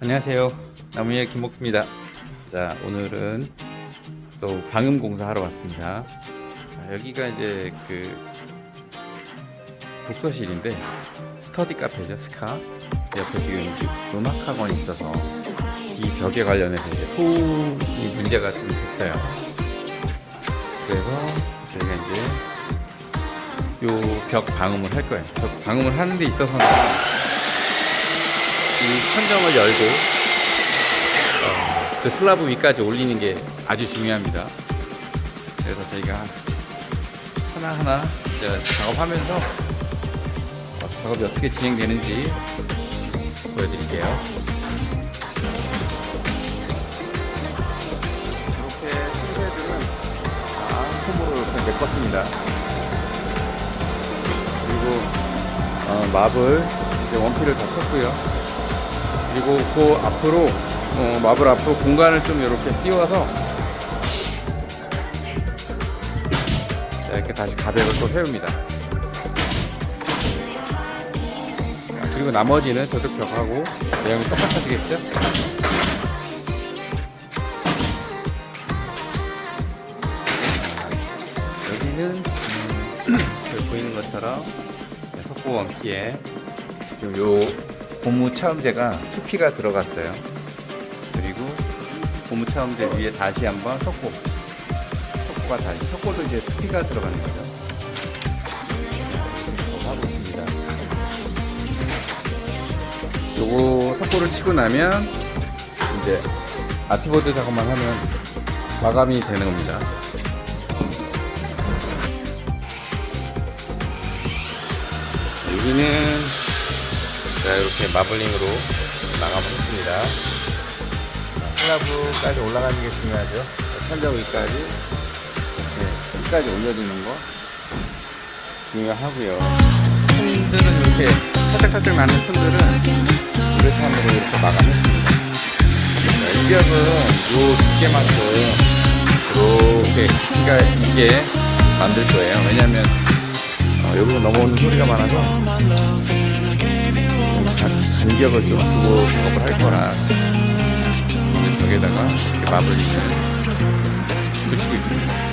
안녕하세요. 나무의 김목수입니다. 자, 오늘은 또 방음 공사하러 왔습니다. 자, 여기가 이제 그 독서실인데 스터디 카페죠, 스카. 옆에 지금 음악 학원이 있어서 이 벽에 관련해서 이제 소음이 문제가 좀 됐어요. 그래서 저희가 이제 요 벽 방음을 할 거예요. 벽 방음을 하는 데 있어서는 이 천정을 열고 어, 그 슬라브 위까지 올리는 게 아주 중요합니다. 그래서 저희가 하나하나 작업하면서 어, 작업이 어떻게 진행되는지 보여드릴게요. 이렇게 소재들은 다 솜으로 이렇게 메꿨습니다. 그리고 어, 마블 원피를 다 쳤고요. 그리고 그 앞으로 어, 마블 앞으로 공간을 좀 이렇게 띄워서 자, 이렇게 다시 가벽을 또 세웁니다. 자, 그리고 나머지는 저쪽 벽하고 내용이 똑같아지겠죠? 여기는 음, 보이는 것처럼 석고 원피에 지금 요 고무 차음제가 투피가 들어갔어요. 그리고 고무 차음제 위에 다시 한번 석고 석고가 다시 석고도 이제 투피가 들어가는 거죠. 하고 있습니다. 요거 석고를 치고 나면 이제 아트보드 작업만 하면 마감이 되는 겁니다. 여기는 자 이렇게 마블링으로 마감을 했습니다. 슬라브까지 올라가는 게 중요하죠. 천장 위까지 이렇게 끝까지 올려주는 거 중요하고요. 틈들은 이렇게 살짝살짝 나는 틈들은 우레탄으로 이렇게 마감했습니다. 자, 이 벽은 요 두께만큼 이렇게 키가 이게 만들 거예요. 왜냐면 어, 여기로 넘어오는 소리가 많아서 간- 간격을 좀 두고 작업을 할 거라 벽에다가 이렇게 마블링을 붙이고 있습니다.